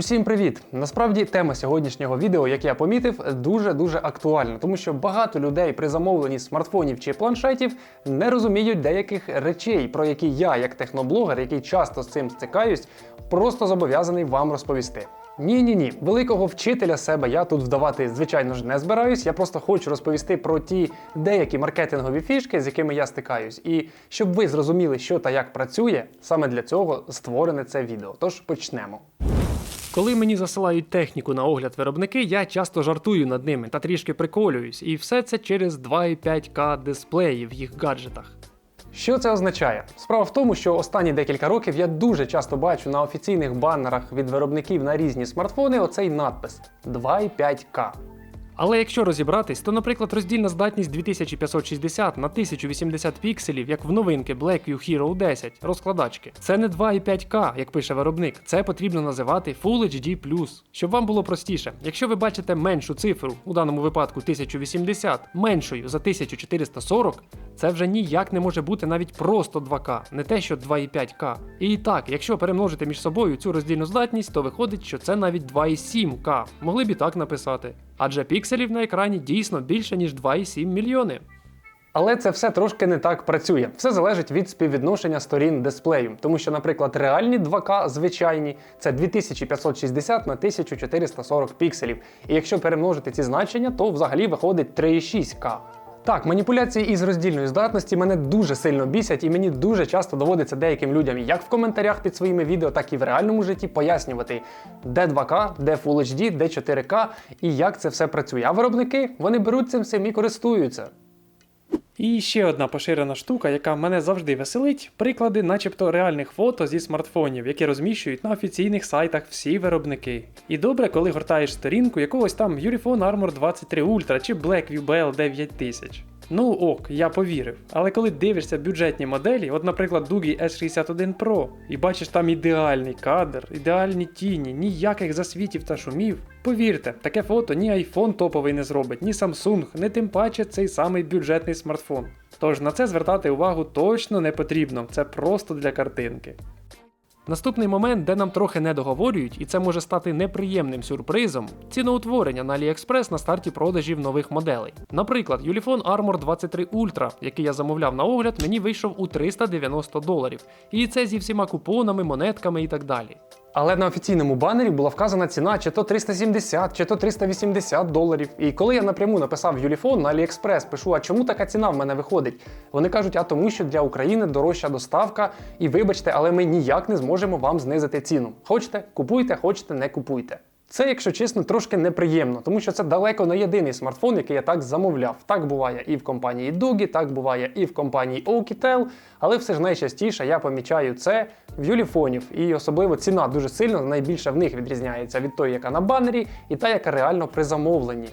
Усім привіт! Насправді тема сьогоднішнього відео, як я помітив, дуже-дуже актуальна, тому що багато людей при замовленні смартфонів чи планшетів не розуміють деяких речей, про які я, як техноблогер, який часто з цим стикаюсь, просто зобов'язаний вам розповісти. Ні, ні, ні, великого вчителя себе я тут вдавати, звичайно ж, не збираюсь. Я просто хочу розповісти про ті деякі маркетингові фішки, з якими я стикаюсь, і щоб ви зрозуміли, що та як працює, саме для цього створене це відео. Тож почнемо. Коли мені засилають техніку на огляд виробники, я часто жартую над ними та трішки приколююсь, і все це через 2,5К дисплеї в їх гаджетах. Що це означає? Справа в тому, що останні декілька років я дуже часто бачу на офіційних баннерах від виробників на різні смартфони оцей надпис 2,5К. Але якщо розібратись, то, наприклад, роздільна здатність 2560 на 1080 пікселів, як в новинки Blackview Hero 10 розкладачки, це не 2,5К, як пише виробник, це потрібно називати Full HD+. Щоб вам було простіше, якщо ви бачите меншу цифру, у даному випадку 1080, меншою за 1440, це вже ніяк не може бути навіть просто 2К, не те що 2,5К. І так, якщо перемножити між собою цю роздільну здатність, то виходить, що це навіть 2,7К. Могли б і так написати. Адже пікселів на екрані дійсно більше, ніж 2,7 мільйони. Але це все трошки не так працює. Все залежить від співвідношення сторін дисплею. Тому що, наприклад, реальні 2К звичайні це 2560 на 1440 пікселів. І якщо перемножити ці значення, то взагалі виходить 3,6К. Так, маніпуляції із роздільної здатності мене дуже сильно бісять, і мені дуже часто доводиться деяким людям, як в коментарях під своїми відео, так і в реальному житті пояснювати, де 2К, де Full HD, де 4К і як це все працює. А виробники вони беруть цим всім і користуються. І ще одна поширена штука, яка мене завжди веселить, приклади, начебто реальних фото зі смартфонів, які розміщують на офіційних сайтах всі виробники. І добре, коли гортаєш сторінку якогось там Urifone Armor 23 Ultra чи Blackview BL 9000. Ну ок, я повірив. Але коли дивишся бюджетні моделі, от, наприклад, Дугі S61 Pro, і бачиш там ідеальний кадр, ідеальні тіні, ніяких засвітів та шумів. Повірте, таке фото ні iPhone топовий не зробить, ні Samsung, не тим паче цей самий бюджетний смартфон. Тож на це звертати увагу точно не потрібно, це просто для картинки. Наступний момент, де нам трохи не договорюють, і це може стати неприємним сюрпризом ціноутворення на AliExpress на старті продажів нових моделей. Наприклад, Юліфон Armor 23 Ultra, який я замовляв на огляд, мені вийшов у 390 доларів. І це зі всіма купонами, монетками і так далі. Але на офіційному банері була вказана ціна чи то 370, чи то 380 доларів. І коли я напряму написав Юліфон на AliExpress, пишу, а чому така ціна в мене виходить? Вони кажуть, а тому, що для України дорожча доставка, і вибачте, але ми ніяк не зможемо вам знизити ціну. Хочете, купуйте, хочете, не купуйте. Це, якщо чесно, трошки неприємно, тому що це далеко не єдиний смартфон, який я так замовляв. Так буває і в компанії Дугі, так буває і в компанії Oukitel, але все ж найчастіше я помічаю це в юліфонів. І особливо ціна дуже сильно найбільше в них відрізняється від тої, яка на банері, і та, яка реально при замовленні.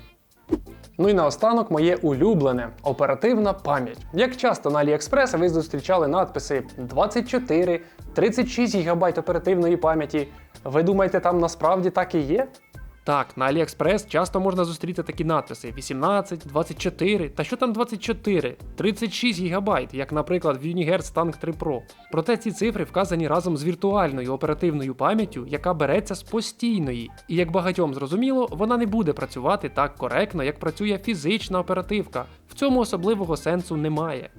Ну і наостанок моє улюблене оперативна пам'ять. Як часто на AliExpress ви зустрічали надписи 24, 36 ГБ оперативної пам'яті. Ви думаєте, там насправді так і є? Так, на AliExpress часто можна зустріти такі надписи: 18, 24, та що там 24, 36 ГБ, як, наприклад, в Unihertz Tank 3 Pro. Проте ці цифри вказані разом з віртуальною оперативною пам'яттю, яка береться з постійної. І як багатьом зрозуміло, вона не буде працювати так коректно, як працює фізична оперативка. В цьому особливого сенсу немає.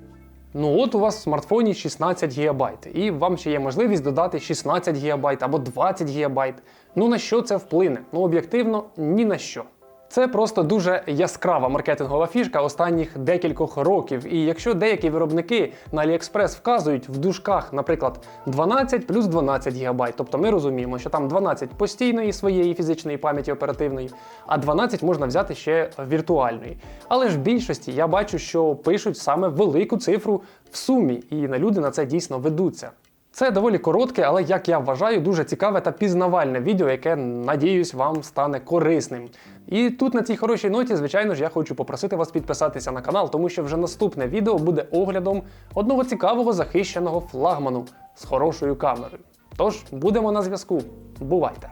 Ну от у вас в смартфоні 16 ГБ, і вам ще є можливість додати 16 ГБ або 20 ГБ. Ну на що це вплине? Ну об'єктивно, ні на що. Це просто дуже яскрава маркетингова фішка останніх декількох років. І якщо деякі виробники на AliExpress вказують в дужках, наприклад, 12 плюс 12 ГБ, тобто ми розуміємо, що там 12 постійної своєї фізичної пам'яті оперативної, а 12 можна взяти ще віртуальної. Але ж в більшості я бачу, що пишуть саме велику цифру в сумі, і на люди на це дійсно ведуться. Це доволі коротке, але як я вважаю, дуже цікаве та пізнавальне відео, яке, надіюсь, вам стане корисним. І тут на цій хорошій ноті, звичайно ж, я хочу попросити вас підписатися на канал, тому що вже наступне відео буде оглядом одного цікавого захищеного флагману з хорошою камерою. Тож будемо на зв'язку. Бувайте!